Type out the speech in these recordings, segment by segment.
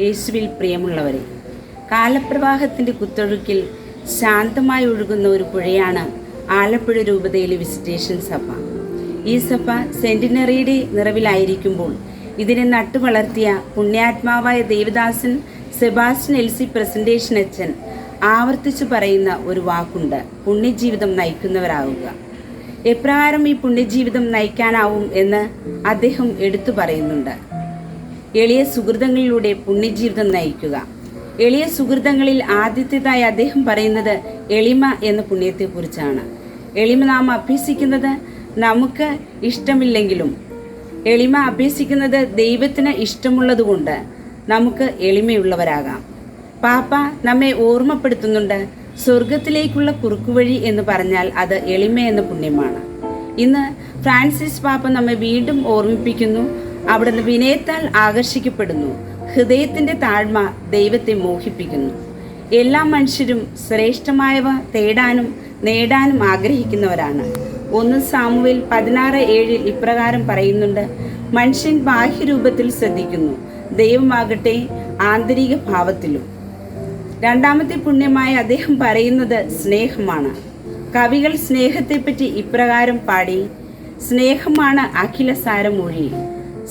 യേശുവിൽ പ്രിയമുള്ളവരെ കാലപ്രവാഹത്തിന്റെ കുത്തൊഴുക്കിൽ ശാന്തമായി ഒഴുകുന്ന ഒരു പുഴയാണ് ആലപ്പുഴ രൂപതയിലെ വിസിറ്റേഷൻ സഭ. ഈ സഭ സെന്റിനറിയുടെ നിറവിലായിരിക്കുമ്പോൾ ഇതിനെ നട്ടുവളർത്തിയ പുണ്യാത്മാവായ ദേവദാസൻ സെബാസ്റ്റ്യൻ എൽസി പ്രസന്റേഷൻ അച്ഛൻ ആവർത്തിച്ചു പറയുന്ന ഒരു വാക്കുണ്ട് പുണ്യജീവിതം നയിക്കുന്നവരാകുക എപ്രകാരം ഈ പുണ്യജീവിതം നയിക്കാനാവും എന്ന് അദ്ദേഹം എടുത്തു പറയുന്നുണ്ട്. എളിയ സുഹൃതങ്ങളിലൂടെ പുണ്യജീവിതം നയിക്കുക. എളിയ സുഹൃതങ്ങളിൽ ആദ്യത്തേതായി അദ്ദേഹം പറയുന്നത് എളിമ എന്ന പുണ്യത്തെക്കുറിച്ചാണ്. എളിമ നാം അഭ്യസിക്കുന്നത് നമുക്ക് ഇഷ്ടമില്ലെങ്കിലും എളിമ അഭ്യസിക്കുന്നത് ദൈവത്തിന് ഇഷ്ടമുള്ളതുകൊണ്ട് നമുക്ക് എളിമയുള്ളവരാകാം. പാപ്പ നമ്മെ ഓർമ്മപ്പെടുത്തുന്നുണ്ട് സ്വർഗത്തിലേക്കുള്ള കുറുക്കുവഴി എന്ന് പറഞ്ഞാൽ അത് എളിമ എന്ന പുണ്യമാണ്. ഇന്ന് ഫ്രാൻസിസ് പാപ്പ നമ്മെ വീണ്ടും ഓർമ്മിപ്പിക്കുന്നു അവിടുന്ന് വിനയത്താൽ ആകർഷിക്കപ്പെടുന്നു. ഹൃദയത്തിന്റെ താഴ്മ ദൈവത്തെ മോഹിപ്പിക്കുന്നു. എല്ലാ മനുഷ്യരും ശ്രേഷ്ഠമായവ തേടാനും നേടാനും ആഗ്രഹിക്കുന്നവരാണ്. ഒന്ന് സാമുവിൽ പതിനാറ് ഏഴിൽ ഇപ്രകാരം പറയുന്നുണ്ട് മനുഷ്യൻ ബാഹ്യരൂപത്തിൽ ശ്രദ്ധിക്കുന്നു ദൈവമാകട്ടെ ആന്തരിക ഭാവത്തിലും. രണ്ടാമത്തെ പുണ്യമായി അദ്ദേഹം പറയുന്നത് സ്നേഹമാണ്. കവികൾ സ്നേഹത്തെപ്പറ്റി ഇപ്രകാരം പാടി സ്നേഹമാണ് അഖില സാരമൊഴി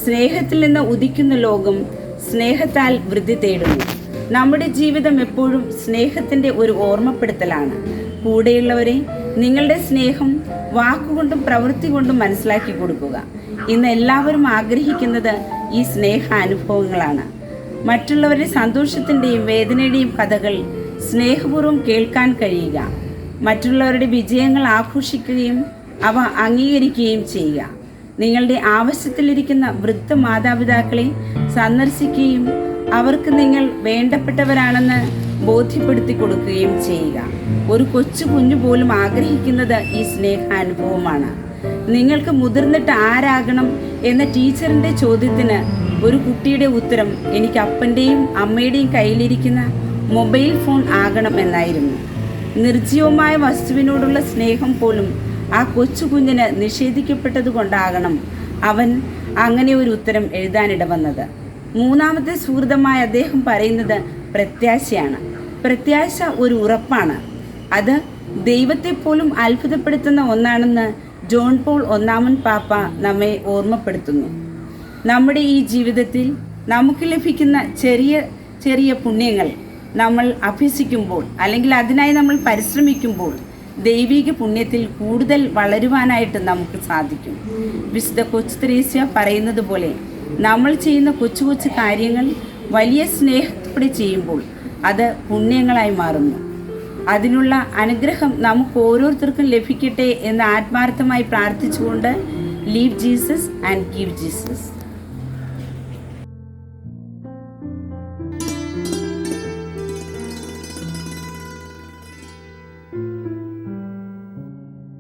സ്നേഹത്തിൽ നിന്ന് ഉദിക്കുന്ന ലോകം സ്നേഹത്താൽ വൃദ്ധി തേടുന്നു. നമ്മുടെ ജീവിതം എപ്പോഴും സ്നേഹത്തിന്റെ ഒരു ഓർമ്മപ്പെടുത്തലാണ്. കൂടെയുള്ളവരെ നിങ്ങളുടെ സ്നേഹം വാക്കുകൊണ്ടും പ്രവൃത്തി കൊണ്ടും മനസ്സിലാക്കി കൊടുക്കുക. ഇന്ന് എല്ലാവരും ആഗ്രഹിക്കുന്നത് ഈ സ്നേഹാനുഭവങ്ങളാണ്. മറ്റുള്ളവരുടെ സന്തോഷത്തിന്റെയും വേദനയുടെയും കഥകൾ സ്നേഹപൂർവം കേൾക്കാൻ കഴിയുക. മറ്റുള്ളവരുടെ വിജയങ്ങൾ ആഘോഷിക്കുകയും അവ അംഗീകരിക്കുകയും ചെയ്യുക. നിങ്ങളുടെ ആവശ്യത്തിലിരിക്കുന്ന വൃദ്ധ മാതാപിതാക്കളെ സന്ദർശിക്കുകയും അവർക്ക് നിങ്ങൾ വേണ്ടപ്പെട്ടവരാണെന്ന് ബോധ്യപ്പെടുത്തി കൊടുക്കുകയും ചെയ്യുക. ഒരു കൊച്ചു കുഞ്ഞു പോലും ആഗ്രഹിക്കുന്നത് ഈ സ്നേഹാനുഭവമാണ്. നിങ്ങൾക്ക് മുതിർന്നിട്ട് ആരാകണം എന്ന ടീച്ചറിന്റെ ചോദ്യത്തിന് ഒരു കുട്ടിയുടെ ഉത്തരം എനിക്ക് അപ്പന്റെയും അമ്മയുടെയും കയ്യിലിരിക്കുന്ന മൊബൈൽ ഫോൺ ആകണം എന്നായിരുന്നു. നിർജീവമായ വസ്തുവിനോടുള്ള സ്നേഹം പോലും ആ കൊച്ചു കുഞ്ഞിന് നിഷേധിക്കപ്പെട്ടത് കൊണ്ടാകണം അവൻ അങ്ങനെ ഒരു ഉത്തരം എഴുതാനിട വന്നത്. മൂന്നാമത്തെ സുഹൃതമായി അദ്ദേഹം പറയുന്നത് പ്രത്യാശയാണ്. പ്രത്യാശ ഒരു ഉറപ്പാണ്. അത് ദൈവത്തെ പോലും അത്ഭുതപ്പെടുത്തുന്ന ഒന്നാണെന്ന് ജോൺ പോൾ ഒന്നാമൻ പാപ്പ നമ്മെ ഓർമ്മപ്പെടുത്തുന്നു. നമ്മുടെ ഈ ജീവിതത്തിൽ നമുക്ക് ലഭിക്കുന്ന ചെറിയ ചെറിയ പുണ്യങ്ങൾ നമ്മൾ അഭ്യസിക്കുമ്പോൾ അല്ലെങ്കിൽ അതിനായി നമ്മൾ പരിശ്രമിക്കുമ്പോൾ ദൈവിക പുണ്യത്തിൽ കൂടുതൽ വളരുവാനായിട്ട് നമുക്ക് സാധിക്കും. വിശുദ്ധ കൊച്ചു ത്രേസ്യ പറയുന്നത് പോലെ നമ്മൾ ചെയ്യുന്ന കൊച്ചു കൊച്ചു കാര്യങ്ങൾ വലിയ സ്നേഹത്തോടെ ചെയ്യുമ്പോൾ അത് പുണ്യങ്ങളായി മാറുന്നു. അതിനുള്ള അനുഗ്രഹം നമുക്ക് ഓരോരുത്തർക്കും ലഭിക്കട്ടെ എന്ന് ആത്മാർത്ഥമായി പ്രാർത്ഥിച്ചുകൊണ്ട് live Jesus and give Jesus